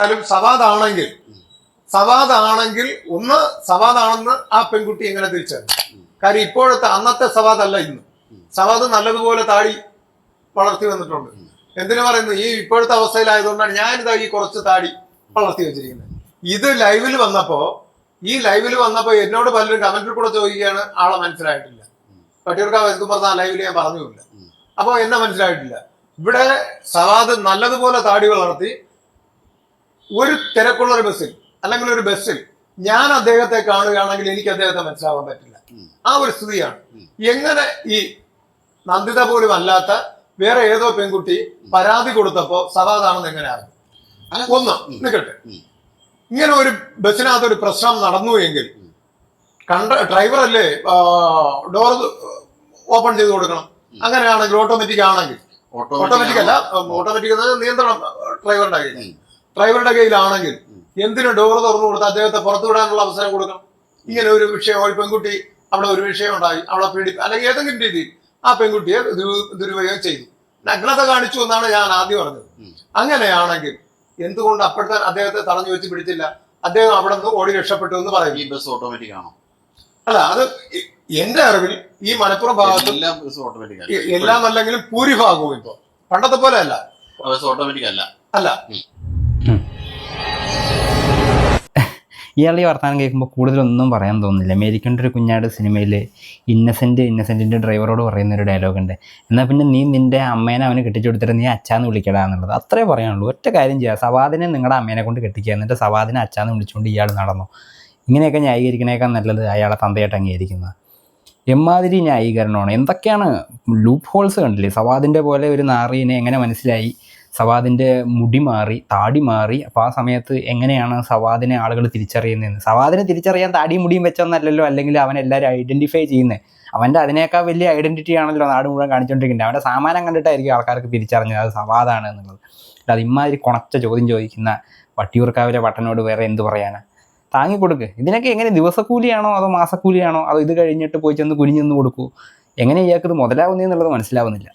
സവാദാണെങ്കിൽ സവാദാണെങ്കിൽ ഒന്ന് സവാദാണെന്ന് ആ പെൺകുട്ടി എങ്ങനെ തിരിച്ചറിഞ്ഞു? കാര്യം ഇപ്പോഴത്തെ അന്നത്തെ സവാദല്ല ഇന്ന്. സവാദ് നല്ലതുപോലെ താടി വളർത്തി വന്നിട്ടുണ്ട്. എന്തിനു പറയുന്നു? ഈ ഇപ്പോഴത്തെ അവസ്ഥയിലായതുകൊണ്ടാണ് ഞാനിതാ ഈ കുറച്ച് താടി വളർത്തി വെച്ചിരിക്കുന്നത്. ഇത് ലൈവിൽ വന്നപ്പോ ഈ ലൈവിൽ വന്നപ്പോ എന്നോട് പലരും കമന്റിൽ കൂടെ ചോദിക്കുകയാണ് ആളെ മനസ്സിലായിട്ടില്ല. പട്ടിയൂർക്കാവ് വൈകുമ്പോൾ ആ ലൈവിൽ ഞാൻ പറഞ്ഞില്ല അപ്പൊ എന്നെ മനസ്സിലായിട്ടില്ല. ഇവിടെ സവാദ് നല്ലതുപോലെ താടി വളർത്തി ഒരു തിരക്കുള്ള ഒരു ബസ്സിൽ അല്ലെങ്കിൽ ഒരു ബസ്സിൽ ഞാൻ അദ്ദേഹത്തെ കാണുകയാണെങ്കിൽ എനിക്ക് അദ്ദേഹത്തെ മനസ്സിലാവാൻ പറ്റില്ല. ആ ഒരു സ്ഥിതിയാണ്. എങ്ങനെ ഈ നന്ദിത പോലും അല്ലാത്ത വേറെ ഏതോ പെൺകുട്ടി പരാതി കൊടുത്തപ്പോ സവാദാണെന്ന് എങ്ങനെ അറിഞ്ഞു ഒന്ന് നിൽക്കട്ടെ ഇങ്ങനെ ഒരു ബസ്സിനകത്ത് ഒരു പ്രശ്നം നടന്നു എങ്കിൽ കണ്ട ഡ്രൈവറല്ലേ ഡോർ ഓപ്പൺ ചെയ്ത് കൊടുക്കണം. അങ്ങനെയാണെങ്കിൽ ഓട്ടോമാറ്റിക് ആണെങ്കിൽ. ഓട്ടോമാറ്റിക് അല്ല ഓട്ടോമാറ്റിക് നിയന്ത്രണം ഡ്രൈവറുടെ കയ്യിൽ. ഡ്രൈവറുടെ കയ്യിലാണെങ്കിൽ എന്തിനു ഡോർ തുറന്നു കൊടുത്ത് അദ്ദേഹത്തെ പുറത്തു വിടാനുള്ള അവസരം കൊടുക്കണം? ഇങ്ങനെ ഒരു വിഷയം ഒരു പെൺകുട്ടി അവിടെ ഒരു വിഷയം ഉണ്ടായി അവളെ പീഡി അല്ലെങ്കിൽ ഏതെങ്കിലും രീതിയിൽ ആ പെൺകുട്ടിയെ ദുരു- ദുരുപയോഗം ചെയ്തു. നഗ്നത കാണിച്ചു എന്നാണ് ഞാൻ ആദ്യം പറഞ്ഞത്. അങ്ങനെയാണെങ്കിൽ എന്തുകൊണ്ട് അപ്പോഴത്തെ അദ്ദേഹത്തെ തടഞ്ഞു വെച്ച് പിടിച്ചില്ല? അദ്ദേഹം അവിടെ നിന്ന് ഓടി രക്ഷപ്പെട്ടു എന്ന് പറയും ഈ ബസ് ഓട്ടോമാറ്റിക് ആണോ? അല്ല അത് എന്റെ അറിവിൽ ഈ മലപ്പുറം ഭാഗത്ത് എല്ലാം ബസ് ഓട്ടോമാറ്റിക് എല്ലാം അല്ലെങ്കിലും ഭൂരിഭാഗവും ഇപ്പൊ പണ്ടത്തെ പോലെ അല്ല. ബസ് ഓട്ടോമാറ്റിക് അല്ല. അല്ല. ഇയാളുടെ ഈ വർത്തമാനം കേൾക്കുമ്പോൾ കൂടുതലൊന്നും പറയാൻ തോന്നുന്നില്ല. അമേരിക്കന്റെ ഒരു കുഞ്ഞാട് സിനിമയിൽ ഇന്നസെന്റ് ഇന്നസെന്റിന്റെ ഡ്രൈവറോട് പറയുന്ന ഒരു ഡയലോഗുണ്ട് എന്നാൽ പിന്നെ നീ നിന്റെ അമ്മേനെ അവന് കെട്ടിച്ചു കൊടുത്തിട്ട് നീ അച്ഛാന്ന് വിളിക്കടാ എന്നുള്ളത്. അത്രേ പറയാനുള്ളൂ. ഒറ്റ കാര്യം ചെയ്യുക സവാദിനെ നിങ്ങളുടെ അമ്മേനെ കൊണ്ട് കെട്ടിക്കുക. എന്നിട്ട് സവാദിനെ അച്ഛാന്ന് വിളിച്ചുകൊണ്ട് ഇയാൾ നടന്നു. ഇങ്ങനെയൊക്കെ ന്യായീകരിക്കണേക്കാൾ നല്ലത് അയാളെ തന്തയായിട്ട് അംഗീകരിക്കുന്നത്. എമ്മാതിരി ന്യായീകരണമാണ്. എന്തൊക്കെയാണ് ലൂപ്പ് ഹോൾസ് കണ്ടില്ലേ? സവാദിന്റെ പോലെ ഒരു നാറീനെ എങ്ങനെ മനസ്സിലായി? സവാദിന്റെ മുടി മാറി താടി മാറി അപ്പോൾ ആ സമയത്ത് എങ്ങനെയാണ് സവാദിനെ ആളുകൾ തിരിച്ചറിയുന്നതെന്ന്? സവാദിനെ തിരിച്ചറിയാൻ താടിയും മുടിയും വെച്ചൊന്നല്ലല്ലോ? അല്ലെങ്കിൽ അവൻ എല്ലാവരും ഐഡന്റിഫൈ ചെയ്യുന്നത് അവന്റെ അതിനേക്കാൾ വലിയ ഐഡന്റിറ്റി ആണല്ലോ നാട് മുഴുവൻ കാണിച്ചുകൊണ്ടിരിക്കുന്നത് അവന്റെ സാമാനം കണ്ടിട്ടായിരിക്കും ആൾക്കാർക്ക് തിരിച്ചറിഞ്ഞത് അത് സവാദാണ് എന്നുള്ളത്. അത് ഇമാതിരി കുണച്ച ചോദ്യം ചോദിക്കുന്ന വട്ടിയൂർക്കാവിലെ വട്ടനോട് വേറെ എന്ത് പറയാനാണ് താങ്ങിക്കൊടുക്ക് ഇതിനൊക്കെ എങ്ങനെ ദിവസക്കൂലിയാണോ അതോ മാസക്കൂലിയാണോ? അതോ ഇത് കഴിഞ്ഞിട്ട് പോയി ചെന്ന് കുനിഞ്ഞെന്ന് കൊടുക്കൂ? എങ്ങനെ ഇയാൾക്ക് ഇത് മുതലാവുന്നതെന്നുള്ളത് മനസ്സിലാവുന്നില്ല.